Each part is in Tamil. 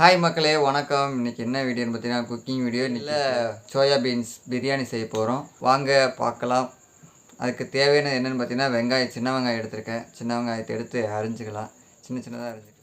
ஹாய் மக்களே வணக்கம். இன்னைக்கு என்ன வீடியோன்னு பார்த்தீங்கன்னா குக்கிங் வீடியோ இல்லை. சோயா பீன்ஸ் பிரியாணி செய்ய போகிறோம் வாங்க பார்க்கலாம். அதுக்கு தேவையானது என்னென்னு பார்த்தீங்கன்னா வெங்காயம் சின்ன வெங்காயம் எடுத்திருக்கேன். சின்ன வெங்காயத்தை எடுத்து அரிஞ்சுக்கலாம். சின்ன சின்னதாக அரிஞ்சுக்கலாம்.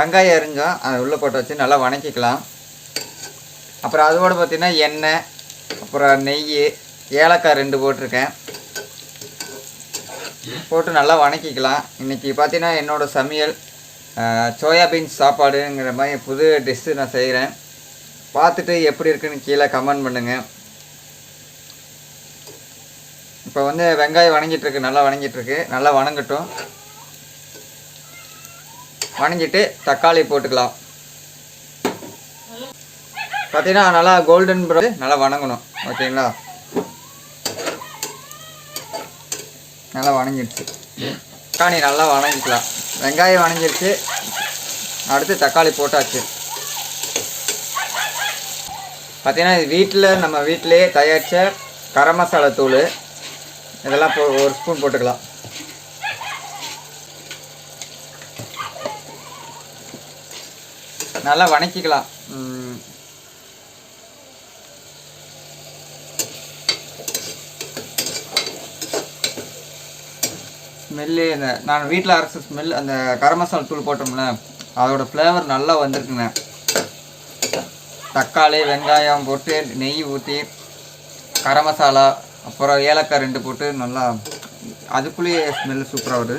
வெங்காயம் அரிஞ்சோம் அதை உள்ளே போட்டு வச்சு நல்லா வணக்கிக்கலாம். அப்புறம் அதோடு பார்த்திங்கன்னா எண்ணெய் அப்புறம் நெய் ஏலக்காய் ரெண்டு போட்டிருக்கேன். போட்டு நல்லா வணக்கிக்கலாம். இன்றைக்கி பார்த்தீங்கன்னா என்னோடய சமையல் சோயாபீன்ஸ் சாப்பாடுங்கிற மாதிரி புது டிஷ்ஷு நான் செய்கிறேன் பார்த்துட்டு எப்படி இருக்குன்னு கீழே கமெண்ட் பண்ணுங்கள் இப்போ வந்து வெங்காயம் வணங்கிட்டுருக்கு நல்லா வணங்கிட்டுருக்கு நல்லா வணங்கட்டும். வணங்கிட்டு தக்காளி போட்டுக்கலாம். பார்த்தீங்கன்னா நல்லா கோல்டன் ப்ரௌன் நல்லா வணங்கணும். ஓகேங்களா நல்லா வணங்கிடுச்சு. தக்காளி நல்லா வணங்கிக்கலாம். வெங்காயம் வணங்கிடுச்சு. அடுத்து தக்காளி போட்டாச்சு. பார்த்தீங்கன்னா இது வீட்டில் நம்ம வீட்டிலேயே தயாரித்த கரம் மசாலா தூள். இதெல்லாம் போ ஒரு ஸ்பூன் போட்டுக்கலாம். நல்லா வணக்கிக்கலாம். ஸ்மெல்லு இந்த நான் வீட்டில் அரைச்ச ஸ்மெல் அந்த கரம் மசாலா தூள் போட்டோம்ல அதோட ஃப்ளேவர் நல்லா வந்திருக்குங்க. தக்காளி வெங்காயம் போட்டு நெய் ஊற்றி கரம் மசாலா அப்புறம் ஏலக்காய் ரெண்டு போட்டு நல்லா அதுக்குள்ளேயே ஸ்மெல் சூப்பராக வருது.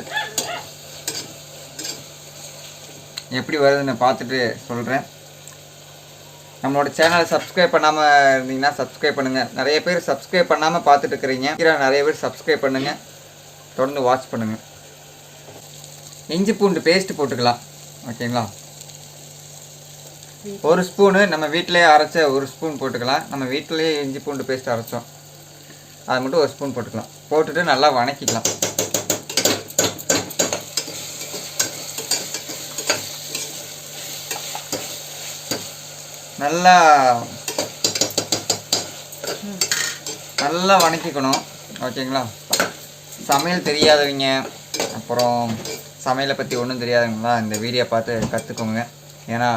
எப்படி வருதுன்னு பார்த்துட்டு சொல்கிறேன் நம்மளோட சேனலை சப்ஸ்கிரைப் பண்ணாமல் இருந்தீங்கன்னா சப்ஸ்கிரைப் பண்ணுங்கள் நிறைய பேர் சப்ஸ்கிரைப் பண்ணாமல் பார்த்துட்டு இருக்கிறீங்க. நிறைய பேர் சப்ஸ்கிரைப் பண்ணுங்கள் தொடர்ந்து வாட்ச் பண்ணுங்கள் இஞ்சி பூண்டு பேஸ்ட்டு போட்டுக்கலாம். ஓகேங்களா? ஒரு ஸ்பூனு நம்ம வீட்டிலேயே அரைச்ச ஒரு ஸ்பூன் போட்டுக்கலாம். நம்ம வீட்டிலேயே இஞ்சி பூண்டு பேஸ்ட் அரைச்சோம். அதை மட்டும் ஒரு ஸ்பூன் போட்டுக்கலாம். போட்டுட்டு நல்லா வணக்கிக்கலாம். நல்லா நல்லா வணக்கிக்கணும். ஓகேங்களா? சமையல் தெரியாதவங்க அப்புறம் சமையலை பற்றி ஒன்றும் தெரியாதவங்களா இந்த வீடியோ பார்த்து கற்றுக்கோங்க ஏன்னா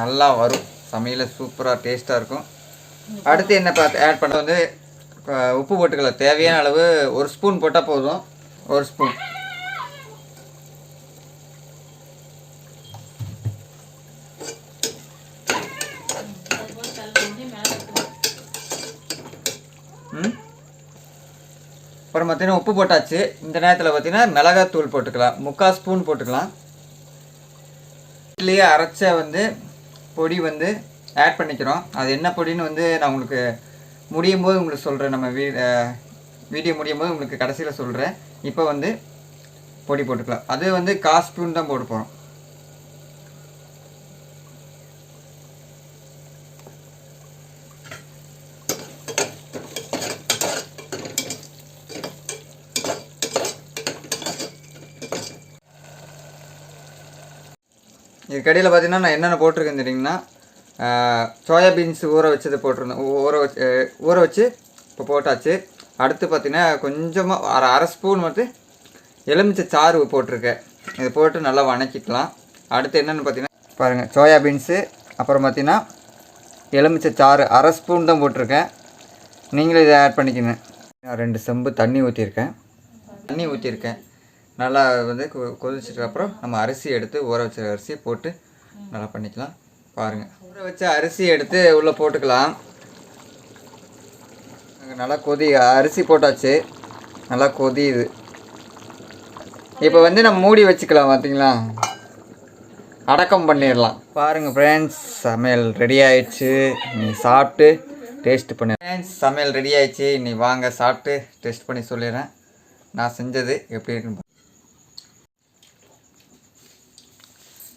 நல்லா வரும். சமையல் சூப்பராக டேஸ்ட்டாக இருக்கும். அடுத்து என்ன பார்த்து ஆட் பண்ண வந்து உப்பு போட்டுக்கலாம். தேவையான அளவு ஒரு ஸ்பூன் போட்டால் போதும். ஒரு ஸ்பூன் ம் அப்புறம் பார்த்தீங்கன்னா உப்பு போட்டாச்சு. இந்த நேரத்தில் பார்த்தீங்கன்னா மிளகாத்தூள் போட்டுக்கலாம். முக்கால் ஸ்பூன் போட்டுக்கலாம். வீட்லேயே அரைச்ச வந்து பொடி வந்து ஆட் பண்ணிக்கிறோம். அது என்ன பொடின்னு வந்து நான் உங்களுக்கு முடியும் போது உங்களுக்கு சொல்கிறேன் நம்ம வீ வீடியோ முடியும் போது உங்களுக்கு கடைசியில் சொல்கிறேன் இப்போ வந்து பொடி போட்டுக்கலாம். அது வந்து கால் ஸ்பூன் தான் போட்டு போகிறோம் இதுக்கடியில் பார்த்தீங்கன்னா நான் என்னென்ன போட்டிருக்கேன் தெரியுங்கன்னா சோயாபீன்ஸ் ஊற வச்சது போட்டிருந்தேன். ஊற வச்சு ஊற வச்சு இப்போ போட்டாச்சு. அடுத்து பார்த்தீங்கன்னா கொஞ்சமாக அரை அரை ஸ்பூன் வந்து எலுமிச்சை சாறு போட்டிருக்கேன். இது போட்டு நல்லா வணக்கிக்கலாம். அடுத்து என்னென்னு பார்த்தீங்கன்னா பாருங்கள் சோயா பீன்ஸு அப்புறம் பார்த்தீங்கன்னா எலுமிச்சை சாறு அரை ஸ்பூன் தான் போட்டிருக்கேன். நீங்களும் இதை ஆட் பண்ணிக்கங்க. நான் ரெண்டு செம்பு தண்ணி ஊற்றிருக்கேன் தண்ணி ஊற்றிருக்கேன் நல்லா வந்து கொ- அப்புறம் நம்ம அரிசி எடுத்து ஊற வச்ச அரிசியை போட்டு நல்லா பண்ணிக்கலாம். பாருங்கள் ஊற வச்ச அரிசி எடுத்து உள்ளே போட்டுக்கலாம். அங்கே நல்லா கொதி அரிசி போட்டாச்சு. நல்லா கொதியுது. இப்போ வந்து நம்ம மூடி வச்சுக்கலாம் பார்த்தீங்களா அடக்கம் பண்ணிடலாம். பாருங்கள் ஃப்ரெண்ட்ஸ் சமையல் ரெடி ஆயிடுச்சு. நீ சாப்பிட்டு டேஸ்ட் பண்ணி. ஃப்ரெண்ட்ஸ் சமையல் ரெடி ஆயிடுச்சு. நீ வாங்க சாப்பிட்டு டேஸ்ட் பண்ணி சொல்லிடுறேன். நான் செஞ்சது எப்படி இருக்குன்னு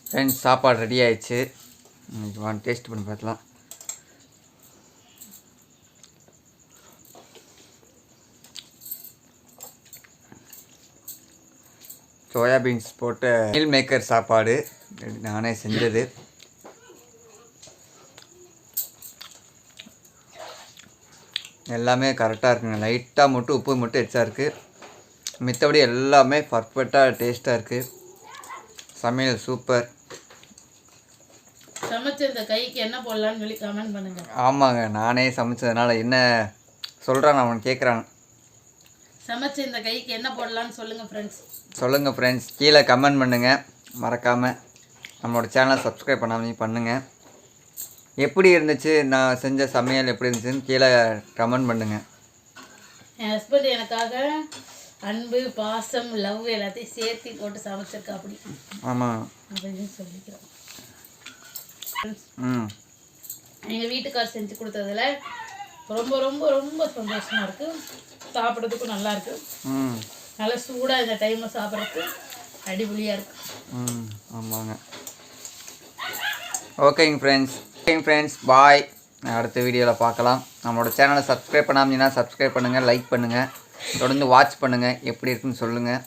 ஃப்ரெண்ட்ஸ் சாப்பாடு ரெடி ஆயிடுச்சு. இன்னைக்கு வாங்க டேஸ்ட் பண்ணி பார்க்கலாம். சோயாபீன்ஸ் போட்டு போட்ட மீல் மேக்கர் சாப்பாடு. நானே செஞ்சது. எல்லாமே கரெக்டாக இருக்குங்க. லைட்டாக மட்டும் உப்பு மட்டும் எச்சா இருக்குது மித்தபடி எல்லாமே பர்ஃபெக்டாக டேஸ்ட்டாக இருக்குது சமையல் சூப்பர் சமைச்ச இந்த கைக்கு என்ன போடலாம்னு சொல்லி கமெண்ட் பண்ணுங்க. ஆமாங்க நானே சமைச்சதுனால என்ன சொல்கிறான் அவன் கேட்குறான் சமைச்ச இந்த கைக்கு என்ன போடலாம்னு சொல்லுங்க ஃப்ரெண்ட்ஸ் சொல்லுங்கள் ஃப்ரெண்ட்ஸ் கீழே கமெண்ட் பண்ணுங்கள் மறக்காமல் நம்மளோட சேனலை சப்ஸ்கிரைப் பண்ணாமல் பண்ணுங்கள் எப்படி இருந்துச்சு நான் செஞ்ச சமையல் எப்படி இருந்துச்சுன்னு கீழே கமெண்ட் பண்ணுங்கள் என் ஹஸ்பண்ட் எனக்காக அன்பு பாசம் லவ் எல்லாத்தையும் சேர்த்து போட்டு சமைச்சிருக்கா அப்படி. ஆமாம் அப்படின்னு சொல்லிக்கிறோம். எங்கள் வீட்டுக்கார் செஞ்சு கொடுத்ததுல ரொம்ப ரொம்ப ரொம்ப சந்தோஷமா இருக்கு. சாப்பிட்றதுக்கும் நல்லா இருக்கு. நல்லா சூடாக இந்த டைமில் சாப்பிட்றதுக்கு அடிபொலியாக இருக்கு. ம் ஆமாங்க. ஓகேங்க ஃப்ரெண்ட்ஸ் ஓகேங்க ஃப்ரெண்ட்ஸ் பாய் அடுத்த வீடியோவில் பார்க்கலாம். நம்மளோட சேனலை சப்ஸ்கிரைப் பண்ணாமீங்கன்னா சப்ஸ்கிரைப் பண்ணுங்கள் லைக் பண்ணுங்கள் தொடர்ந்து வாட்ச் பண்ணுங்கள் எப்படி இருக்குன்னு சொல்லுங்கள்